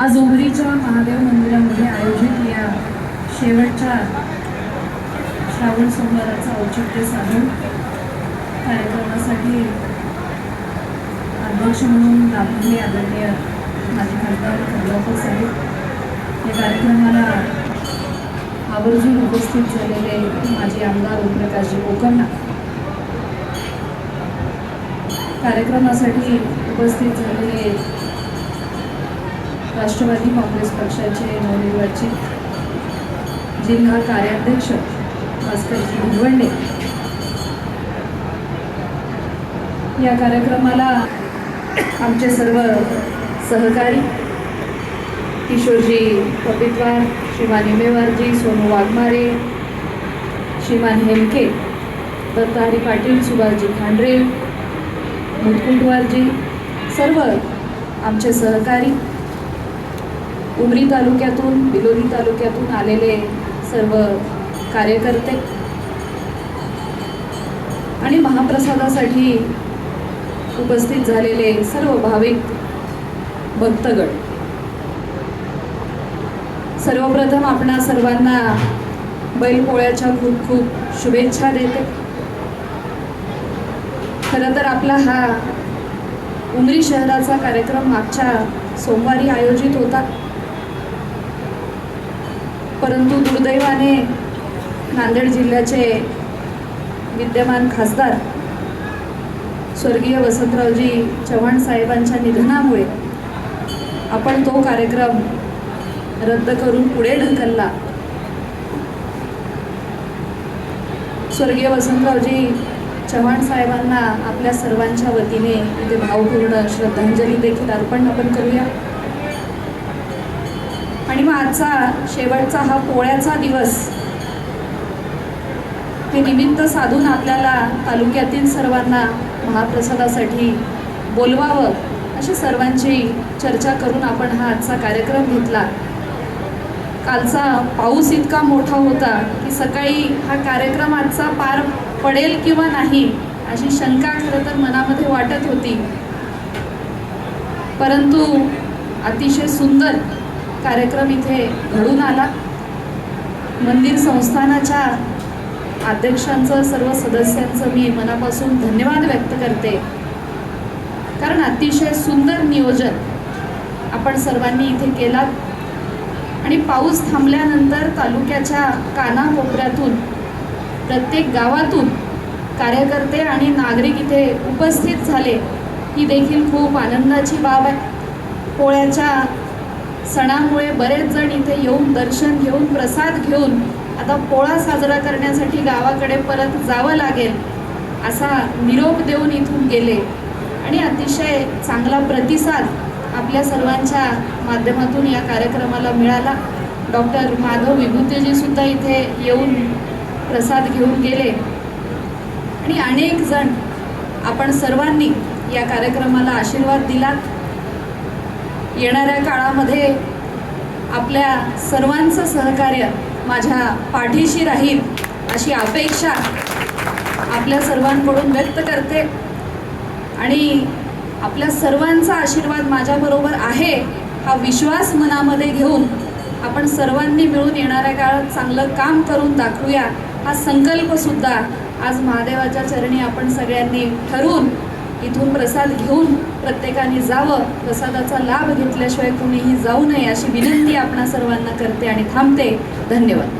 आज उमरीच्या महादेव मंदिरामध्ये आयोजित या शेवटच्या श्रावण सोमवाराचं औचित्य साधून कार्यक्रमासाठी अध्यक्ष म्हणून लाभलेले आदरणीय माजी खासदार खंडोकर साहेब. या कार्यक्रमाला आवर्जून उपस्थित झालेले माजी आमदार ओमप्रकाशजी कोकण्णा कार्यक्रमासाठी उपस्थित झालेले राष्ट्रवादी काँग्रेस पक्षाचे नवनिर्वाचित जिल्हा कार्याध्यक्ष भास्करजी भुवंडे. या कार्यक्रमाला आमचे सर्व सहकारी किशोरजी पपितवार श्रीमान हिमेवारजी सोनू वाघमारे श्रीमान हेमके दत्ताहरी पाटील सुभाषजी खांडरे मुतकुंटवारजी सर्व आमचे सहकारी उमरी तालुक्यातून बिलोली तालुक्यातून आलेले सर्व कार्यकर्ते आणि महाप्रसादासाठी उपस्थित झालेले सर्व भाविक भक्तगण. सर्वप्रथम आपणा सर्वांना बैलपोळ्याच्या खूप खूप शुभेच्छा देते. खरं तर आपला हा उमरी शहराचा कार्यक्रम मागच्या सोमवारी आयोजित होता. परंतु दुर्दैवाने नांदेड जिल्ह्याचे विद्यमान खासदार स्वर्गीय वसंतरावजी चव्हाण साहेबांच्या निधनामुळे आपण तो कार्यक्रम रद्द करून पुढे ढकलला. स्वर्गीय वसंतरावजी चव्हाण साहेबांना आपल्या सर्वांच्या वतीने इथे भावपूर्ण श्रद्धांजली देखील अर्पण आपण करूया. आणि मग आजचा शेवटचा हा पोळ्याचा दिवस हे निमित्त साधून आपल्याला तालुक्यातील सर्वांना महाप्रसादासाठी बोलवावं अशी सर्वांची चर्चा करून आपण हा आजचा कार्यक्रम घेतला. कालचा पाऊस इतका मोठा होता की सकाळी हा कार्यक्रम आजचा पार पडेल किंवा नाही अशी शंका खरं तर मनामध्ये वाटत होती. परंतु अतिशय सुंदर कार्यक्रम इथे घडून आला. मंदिर संस्थानाच्या अध्यक्षांचं सर्व सदस्यांचं मी मनापासून धन्यवाद व्यक्त करते. कारण अतिशय सुंदर नियोजन आपण सर्वांनी इथे केलात आणि पाऊस थांबल्यानंतर तालुक्याच्या कानाकोपऱ्यातून प्रत्येक गावातून कार्यकर्ते आणि नागरिक इथे उपस्थित झाले ही देखील खूप आनंदाची बाब आहे. पोळ्याच्या सणामुळे बरेच जण इथे येऊन दर्शन घेऊन प्रसाद घेऊन आता पोळा साजरा करण्यासाठी गावाकडे परत जावं लागेल असा निरोप देऊन इथून गेले. आणि अतिशय चांगला प्रतिसाद आपल्या सर्वांच्या माध्यमातून या कार्यक्रमाला मिळाला. डॉक्टर माधव विभूतेजीसुद्धा इथे येऊन प्रसाद घेऊन गेले. आणि अनेक जण आपण सर्वांनी या कार्यक्रमाला आशीर्वाद दिलात. येणाऱ्या काळामध्ये आपल्या सर्वांचं सहकार्य माझ्या पाठीशी राहील अशी अपेक्षा आपल्या सर्वांकडून व्यक्त करते. आणि आपल्या सर्वांचा आशीर्वाद माझ्याबरोबर आहे हा विश्वास मनामध्ये घेऊन आपण सर्वांनी मिळून येणाऱ्या काळात चांगलं काम करून दाखवूया हा संकल्पसुद्धा आज महादेवाच्या चरणी आपण सगळ्यांनी ठरवून इथून प्रसाद घेऊन प्रत्येकाने जावं. प्रसादाचा लाभ घेतल्याशिवाय कुणीही जाऊ नये अशी विनंती आपणा सर्वांना करते आणि थांबते. धन्यवाद.